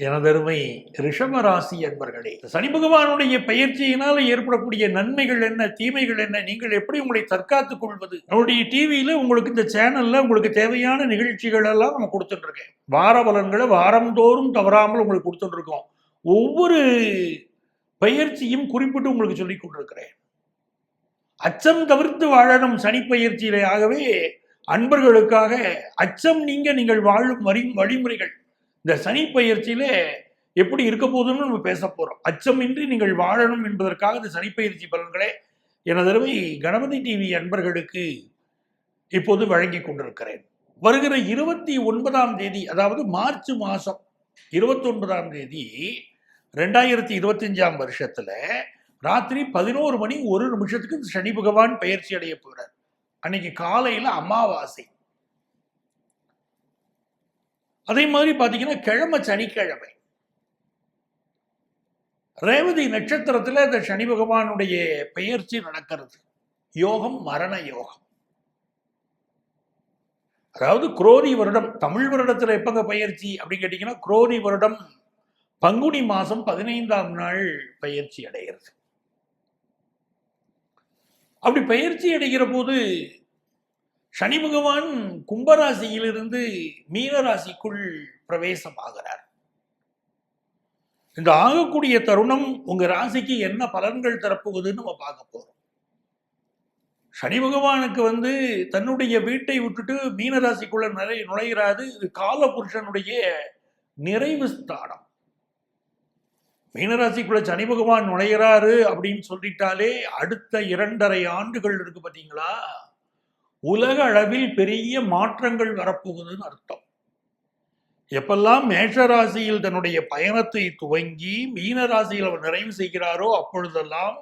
எனதருமை ரிஷபராசி அன்பர்களே சனி பகவானுடைய பயிற்சியினால் ஏற்படக்கூடிய நன்மைகள் என்ன தீமைகள் என்ன நீங்கள் எப்படி உங்களை தற்காத்துக் கொள்வது? நம்முடைய டிவியில உங்களுக்கு இந்த சேனல்ல உங்களுக்கு தேவையான நிகழ்ச்சிகள் எல்லாம் நம்ம கொடுத்துட்டு இருக்கேன் வார பலன்களை வாரந்தோறும் தவறாமல் உங்களுக்கு கொடுத்துட்டு இருக்கோம் ஒவ்வொரு பயிற்சியும் குறிப்பிட்டு உங்களுக்கு சொல்லிக் கொண்டிருக்கிறேன். அச்சம் தவிர்த்து வாழணும் சனி பயிற்சியிலே ஆகவே அன்பர்களுக்காக அச்சம் நீங்க நீங்கள் வாழும் வரி வழிமுறைகள் இந்த சனி பயிற்சியில எப்படி இருக்க போகுதுன்னு நம்ம பேச போறோம். அச்சமின்றி நீங்கள் வாழணும் என்பதற்காக இந்த சனிப்பயிற்சி பலன்களை எனதருமை கணபதி டிவி அன்பர்களுக்கு இப்போது வழங்கி கொண்டிருக்கிறேன். வருகிற இருபத்தி ஒன்பதாம் தேதி அதாவது மார்ச் மாதம் இருபத்தி ஒன்பதாம் தேதி ரெண்டாயிரத்தி இருபத்தஞ்சாம் வருஷத்துல ராத்திரி பதினோரு மணி ஒரு நிமிஷத்துக்கு சனி பகவான் பயிற்சி அடைய போறார். அன்னைக்கு காலையில அமாவாசை. அதே மாதிரி பார்த்தீங்கன்னா கிழமை சனிக்கிழமை. ரேவதி நட்சத்திரத்துல இந்த சனி பகவானுடைய பெயர்ச்சி நடக்கிறது. யோகம் மரண யோகம். அதாவது குரோதி வருடம் தமிழ் வருடத்துல எப்பங்க பயிற்சி அப்படின்னு கேட்டிங்கன்னா குரோதி வருடம் பங்குனி மாசம் பதினைந்தாம் நாள் பயிற்சி அடைகிறது. அப்படி பயிற்சி அடைகிற போது சனி பகவான் கும்பராசியிலிருந்து மீனராசிக்குள் பிரவேசம் ஆகிறார் இந்த ஆகக்கூடிய தருணம் உங்க ராசிக்கு என்ன பலன்கள் தரப்போகுதுன்னு நம்ம பார்க்க போறோம். சனி பகவானுக்கு வந்து தன்னுடைய வீட்டை விட்டுட்டு மீனராசிக்குள்ள நிறை நுழைகிறாது இது கால புருஷனுடைய நிறைவு ஸ்தானம். மீனராசிக்குள்ள சனி பகவான் நுழைகிறாரு அப்படின்னு சொல்லிட்டாலே அடுத்த இரண்டரை ஆண்டுகள் இருக்கு பாத்தீங்களா? உலக அளவில் பெரிய மாற்றங்கள் வரப்போகுதுன்னு அர்த்தம். எப்பெல்லாம் மேஷராசியில் தன்னுடைய பயணத்தை துவங்கி மீன ராசியில் அவர் நிறைவு செய்கிறாரோ அப்பொழுதெல்லாம்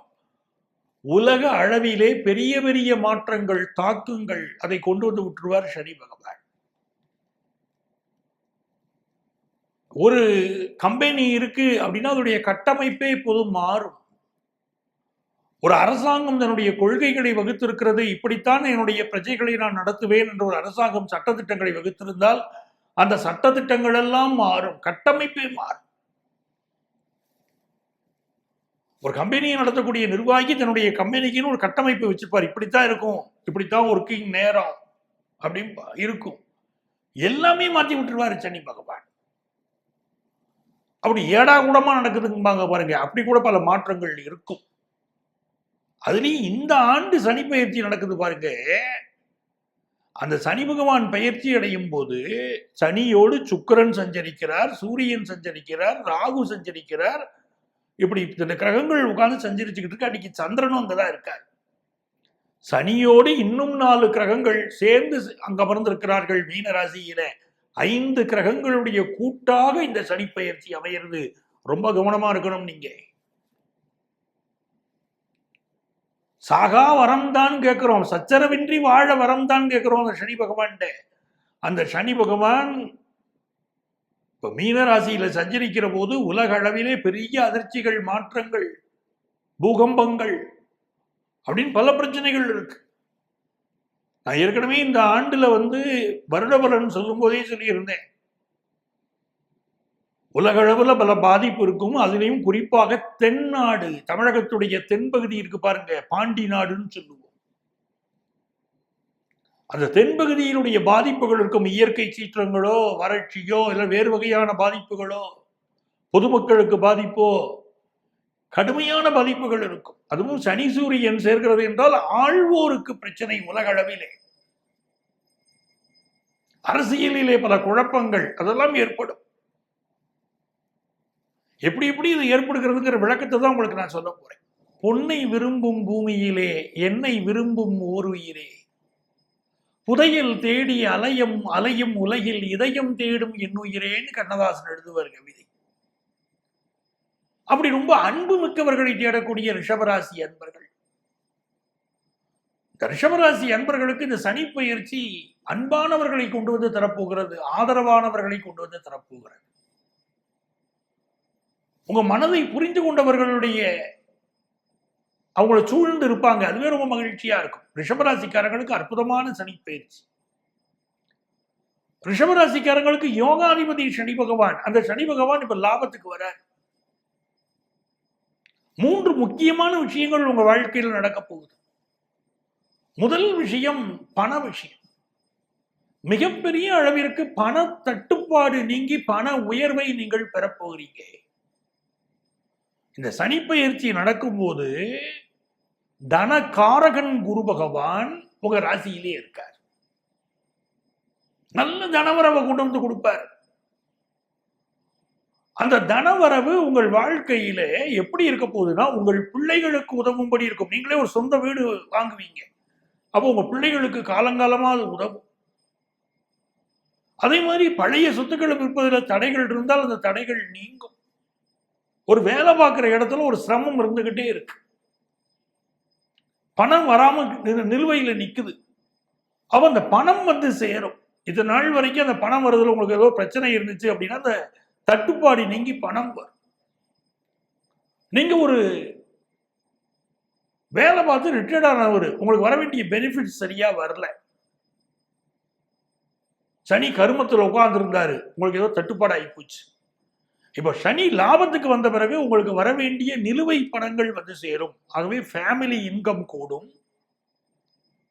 உலக அளவிலே பெரிய பெரிய மாற்றங்கள் தாக்குங்கள் அதை கொண்டு வந்து விட்டுருவார் சனி பகவான். ஒரு கம்பெனி இருக்கு அப்படின்னா அதனுடைய கட்டமைப்பே இப்போது மாறும். ஒரு அரசாங்கம் தன்னுடைய கொள்கைகளை வகுத்திருக்கிறது இப்படித்தான் என்னுடைய பிரஜைகளை நான் நடத்துவேன் என்ற ஒரு அரசாங்கம் சட்டத்திட்டங்களை வகுத்திருந்தால் அந்த சட்டத்திட்டங்கள் எல்லாம் மாறும் கட்டமைப்பே மாறும். ஒரு கம்பெனியை நடத்தக்கூடிய நிர்வாகி தன்னுடைய கம்பெனிக்குன்னு ஒரு கட்டமைப்பு வச்சுப்பார் இப்படித்தான் இருக்கும் இப்படித்தான் ஒர்க்கிங் நேரம் அப்படின்னு பா- இருக்கும். எல்லாமே மாற்றி விட்டுருவாரு சனி பகவான். அப்படி ஏடா கூடமா நடக்குதுங்க பாருங்க அப்படி கூட பல மாற்றங்கள் இருக்கும். அதுலேயும் இந்த ஆண்டு சனி பயிற்சி நடக்குது பாருங்க. அந்த சனி பகவான் பயிற்சி அடையும் போது சனியோடு சுக்கிரன் சஞ்சரிக்கிறார் சூரியன் சஞ்சரிக்கிறார் ராகு சஞ்சரிக்கிறார். இப்படி இந்த கிரகங்கள் உட்கார்ந்து சஞ்சரிச்சுக்கிட்டு இருக்கு. அன்னைக்கு சந்திரனும் அங்கதான் இருக்கார். சனியோடு இன்னும் நாலு கிரகங்கள் சேர்ந்து அங்க அமர்ந்திருக்கிறார்கள் மீன ராசியில ஐந்து கிரகங்களுடைய கூட்டாக இந்த சனி பயிற்சி அமையிறது. ரொம்ப கவனமா இருக்கணும் நீங்க. சாகா வரம் தான் கேட்குறோம் சச்சரவின்றி வாழ வரம் தான் கேட்குறோம் அந்த சனி பகவான்கிட்ட. அந்த சனி பகவான் இப்போ மீனராசியில் சஞ்சரிக்கிற போது உலக அளவிலே பெரிய அதிர்ச்சிகள் மாற்றங்கள் பூகம்பங்கள் அப்படின்னு பல பிரச்சனைகள் இருக்கு. நான் ஏற்கனவே இந்த ஆண்டில் வந்து வருட பலன் சொல்லும் போதே சொல்லியிருந்தேன். உலகளவில் பல பாதிப்பு இருக்கும். அதுலேயும் குறிப்பாக தென்னாடு தமிழகத்துடைய தென்பகுதி இருக்கு பாருங்க பாண்டி நாடுன்னு சொல்லுவோம். அந்த தென்பகுதியினுடைய பாதிப்புகள் இருக்கும். இயற்கை சீற்றங்களோ வறட்சியோ இல்லை வேறு வகையான பாதிப்புகளோ பொதுமக்களுக்கு பாதிப்போ கடுமையான பாதிப்புகள் இருக்கும். அதுவும் சனி சூரியன் சேர்க்கிறது என்றால் ஆழ்வோருக்கு பிரச்சனை உலக அளவிலே அரசியலிலே பல குழப்பங்கள் அதெல்லாம் ஏற்படும். எப்படி எப்படி இது ஏற்படுகிறதுங்கிற விளக்கத்தை தான் உங்களுக்கு நான் சொல்ல போறேன். பொன்னை விரும்பும் பூமியிலே என்னை விரும்பும் ஓர் உயிரே புதையில் தேடி அலையும் அலையும் உலகில் இதயம் தேடும் என்னுயிரேன்னு கண்ணதாசன் எழுதுவார் கவிதை. அப்படி ரொம்ப அன்பு மிக்கவர்களை தேடக்கூடிய ரிஷபராசி அன்பர்கள். இந்த ரிஷபராசி அன்பர்களுக்கு இந்த சனி பயிற்சி அன்பானவர்களை கொண்டு வந்து தரப்போகிறது ஆதரவானவர்களை கொண்டு வந்து தரப்போகிறது. உங்க மனதை புரிந்து கொண்டவர்களுடைய அவங்கள சூழ்ந்து இருப்பாங்க. அதுவே ரொம்ப மகிழ்ச்சியா இருக்கும். ரிஷபராசிக்காரர்களுக்கு அற்புதமான சனி பயிற்சி. ரிஷபராசிக்காரங்களுக்கு யோகாதிபதி சனி பகவான். அந்த சனி பகவான் இப்ப லாபத்துக்கு வர மூன்று முக்கியமான விஷயங்கள் உங்க வாழ்க்கையில் நடக்க போகுது. முதல் விஷயம் பண விஷயம். மிகப்பெரிய அளவிற்கு பண தட்டுப்பாடு நீங்கி பண உயர்வை நீங்கள் பெறப்போகிறீங்க இந்த சனிப்பயிற்சி நடக்கும்போது தனகாரகன் குரு பகவான் உங்க ராசியிலே இருக்கார். நல்ல தனவரவை கொண்டு வந்து கொடுப்பார். அந்த தனவரவு உங்கள் வாழ்க்கையில எப்படி இருக்க போகுதுன்னா உங்கள் பிள்ளைகளுக்கு உதவும்படி இருக்கும். நீங்களே ஒரு சொந்த வீடு வாங்குவீங்க. அப்போ உங்க பிள்ளைகளுக்கு காலங்காலமா அது உதவும். அதே மாதிரி பழைய சொத்துக்களை விற்பதில் தடைகள் இருந்தால் அந்த தடைகள் நீங்கும். ஒரு வேலை பார்க்குற இடத்துல ஒரு சிரமம் இருந்துகிட்டே இருக்கு. பணம் வராமல் நிலுவையில் நிற்குது அப்போ அந்த பணம் வந்து சேரும். இது நாள் வரைக்கும் அந்த பணம் வருதுல உங்களுக்கு ஏதோ பிரச்சனை இருந்துச்சு அப்படின்னா அந்த தட்டுப்பாடு நீங்கி பணம் வரும். நீங்க ஒரு வேலை பார்த்து ரிட்டையர்ட் ஆனவர் உங்களுக்கு வர வேண்டிய பெனிஃபிட் சரியா வரல. சனி கருமத்தில் உட்கார்ந்துருந்தாரு. உங்களுக்கு ஏதோ தட்டுப்பாடு ஆகி போச்சு. இப்போ சனி லாபத்துக்கு வந்த பிறகு உங்களுக்கு வர வேண்டிய நிலுவை பணங்கள் வந்து சேரும். ஆகவே ஃபேமிலி இன்கம் கூடும்.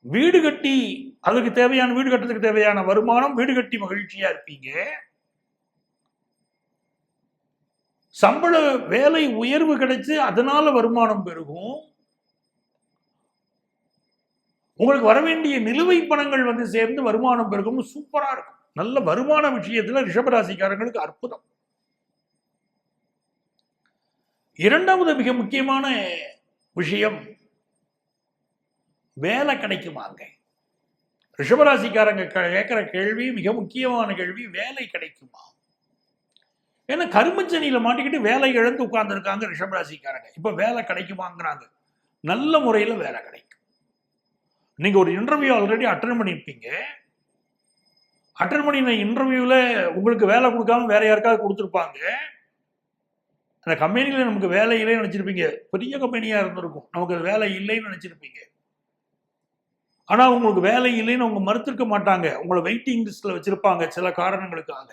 வீடு கட்டி அதுக்கு தேவையான வீடு கட்டுறதுக்கு தேவையான வருமானம் வீடு கட்டி மகிழ்ச்சியா இருப்பீங்க. சம்பள வேலை உயர்வு கிடைச்சு அதனால வருமானம் பெருகும். உங்களுக்கு வர வேண்டிய நிலுவை பணங்கள் வந்து சேர்ந்து வருமானம் பெருகும். சூப்பரா இருக்கும். நல்ல வருமான விஷயத்துல ரிஷபராசிக்காரங்களுக்கு அற்புதம். இரண்டாவது மிக முக்கியமான விஷயம் வேலை கிடைக்குமாங்க. ரிஷபராசிக்காரங்க க- கேள்வி மிக முக்கியமான கேள்வி வேலை கிடைக்குமா? ஏன்னா கருமச்சனியில் மாட்டிக்கிட்டு வேலை இழந்து உட்கார்ந்துருக்காங்க ரிஷபராசிக்காரங்க. இப்போ வேலை கிடைக்குமாங்கிறாங்க. நல்ல முறையில வேலை கிடைக்கும். நீங்கள் ஒரு இன்டர்வியூ ஆல்ரெடி அட்டன் பண்ணியிருப்பீங்க அட்டன் பண்ணின இன்டர்வியூவில் உங்களுக்கு வேலை கொடுக்காம வேற யாருக்காவது கொடுத்துருப்பாங்க. அந்த கம்பெனியில் நமக்கு வேலை இல்லைன்னு நினச்சிருப்பீங்க. பெரிய கம்பெனியாக இருந்திருக்கும். நமக்கு அது வேலை இல்லைன்னு நினச்சிருப்பீங்க. ஆனால் உங்களுக்கு வேலை இல்லைன்னு அவங்க மறுத்திருக்க மாட்டாங்க. உங்களை வெயிட்டிங் லிஸ்ட்டில் வச்சுருப்பாங்க சில காரணங்களுக்காக.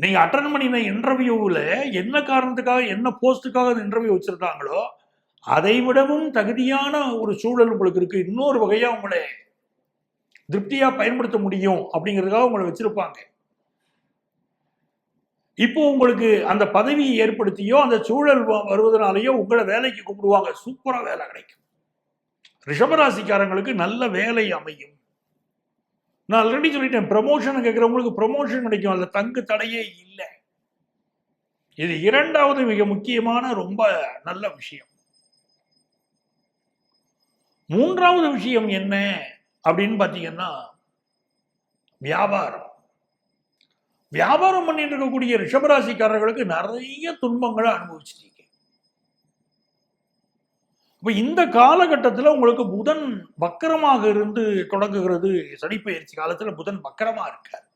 நீங்கள் அட்டன் பண்ணின இன்டர்வியூவில் என்ன காரணத்துக்காக என்ன போஸ்ட்டுக்காக அந்த இன்டர்வியூ வச்சுருக்காங்களோ அதை விடவும் தகுதியான ஒரு சூழல் உங்களுக்கு இருக்குது இன்னொரு வகையாக உங்களை திருப்தியாக பயன்படுத்த முடியும் அப்படிங்கிறதுக்காக உங்களை வச்சுருப்பாங்க. இப்போ உங்களுக்கு அந்த பதவியை ஏற்படுத்தியோ அந்த சூழல் வ- வருவதனாலேயோ உங்களை வேலைக்கு கூப்பிடுவாங்க. சூப்பராக வேலை கிடைக்கும். ரிஷபராசிக்காரங்களுக்கு நல்ல வேலை அமையும். நான் ஆல்ரெடி சொல்லிட்டேன் ப்ரமோஷன் கேட்குறவங்களுக்கு ப்ரமோஷன் கிடைக்கும். அதில் தங்கு தடையே இல்லை. இது இரண்டாவது மிக முக்கியமான ரொம்ப நல்ல விஷயம். மூன்றாவது விஷயம் என்ன அப்படின்னு பார்த்தீங்கன்னா வியாபாரம். வியாபாரம் பண்ணிட்டு இருக்கக்கூடிய ரிஷபராசிக்காரர்களுக்கு நிறைய துன்பங்களை அனுபவிச்சிட்டீங்க இப்போ இந்த காலகட்டத்தில் உங்களுக்கு புதன் வக்கரமாக இருந்து தொடங்குகிறது சனிப்பயிற்சி காலத்துல புதன் வக்கரமாக இருக்கார்.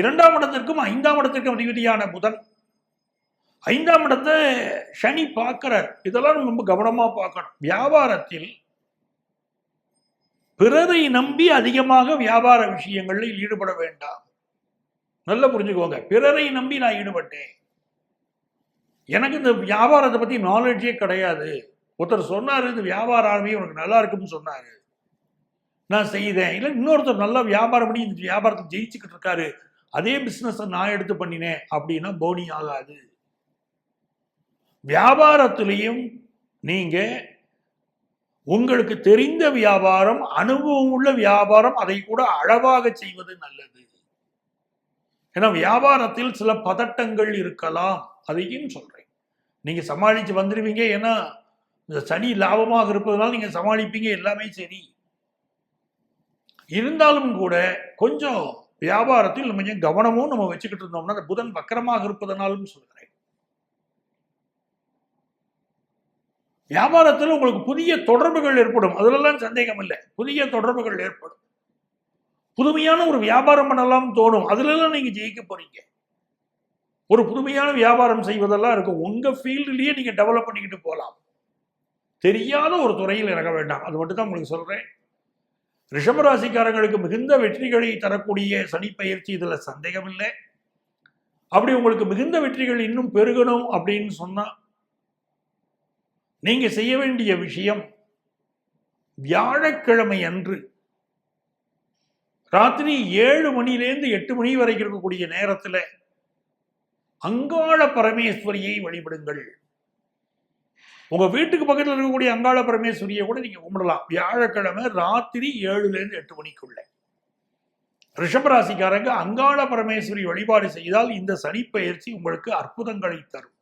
இரண்டாம் இடத்திற்கும் ஐந்தாம் இடத்திற்கும் அதிபதியான புதன். ஐந்தாம் இடத்தை சனி பார்க்கிறார். இதெல்லாம் ரொம்ப கவனமா பார்க்கணும். வியாபாரத்தில் பிறரை நம்பி அதிகமாக வியாபார விஷயங்களில் ஈடுபட வேண்டாம். நல்லா புரிஞ்சுக்கோங்க. பிறரை நம்பி நான் ஈடுபட்டேன். எனக்கு இந்த வியாபாரத்தை பற்றி நாலேஜே கிடையாது. ஒருத்தர் சொன்னார் இந்த வியாபார ஆரம்பி உனக்கு நல்லா இருக்குன்னு சொன்னார். நான் செய்தேன். இல்லை இன்னொருத்தர் நல்லா வியாபாரம் பண்ணி இந்த வியாபாரத்தை ஜெயிச்சுக்கிட்டு இருக்காரு. அதே பிஸ்னஸை நான் எடுத்து பண்ணினேன். அப்படின்னா போனி ஆகாது. வியாபாரத்திலையும் நீங்கள் உங்களுக்கு தெரிந்த வியாபாரம் அனுபவம் உள்ள வியாபாரம் அதை கூட அளவாக செய்வது நல்லது. ஏன்னா வியாபாரத்தில் சில பதட்டங்கள் இருக்கலாம். அதையும் சொல்றேன். நீங்க சமாளிச்சு வந்துடுவீங்க ஏன்னா இந்த சனி லாபமாக இருப்பதனால நீங்க சமாளிப்பீங்க. எல்லாமே சரி. இருந்தாலும் கூட கொஞ்சம் வியாபாரத்தில் கொஞ்சம் கவனமும் நம்ம வச்சுக்கிட்டு இருந்தோம்னா அந்த புதன் வக்கரமாக இருப்பதனாலும் சொல்கிறேன் வியாபாரத்தில் உங்களுக்கு புதிய தொடர்புகள் ஏற்படும். அதிலெல்லாம் சந்தேகம் இல்லை புதிய தொடர்புகள் ஏற்படும். புதுமையான ஒரு வியாபாரம் பண்ணலாம் தோணும். அதுலலாம் நீங்கள் ஜெயிக்க போறீங்க. ஒரு புதுமையான வியாபாரம் செய்வதெல்லாம் இருக்கும். உங்கள் ஃபீல்டுலேயே நீங்கள் டெவலப் பண்ணிக்கிட்டு போகலாம் தெரியாத ஒரு துறையில் இறங்க வேண்டாம். அது மட்டும் தான் உங்களுக்கு சொல்கிறேன் ரிஷபராசிக்காரங்களுக்கு மிகுந்த வெற்றிகளை தரக்கூடிய சனி பயிற்சி இதில் சந்தேகமில்லை. அப்படி உங்களுக்கு மிகுந்த வெற்றிகள் இன்னும் பெருகணும் அப்படின்னு சொன்னால் நீங்கள் செய்ய வேண்டிய விஷயம் வியாழக்கிழமை அன்று ராத்திரி ஏழு மணிலேருந்து எட்டு மணி வரைக்கும் இருக்கக்கூடிய நேரத்தில் அங்காள பரமேஸ்வரியை வழிபடுங்கள். உங்க வீட்டுக்கு பக்கத்தில் இருக்கக்கூடிய அங்காள பரமேஸ்வரியை கூட நீங்க கும்பிடலாம். வியாழக்கிழமை ராத்திரி ஏழுலேருந்து எட்டு மணிக்குள்ள. ரிஷபராசிக்காரங்க அங்காள பரமேஸ்வரி வழிபாடு செய்தால் இந்த சனிப்பெயர்ச்சி உங்களுக்கு அற்புதங்களை தரும்.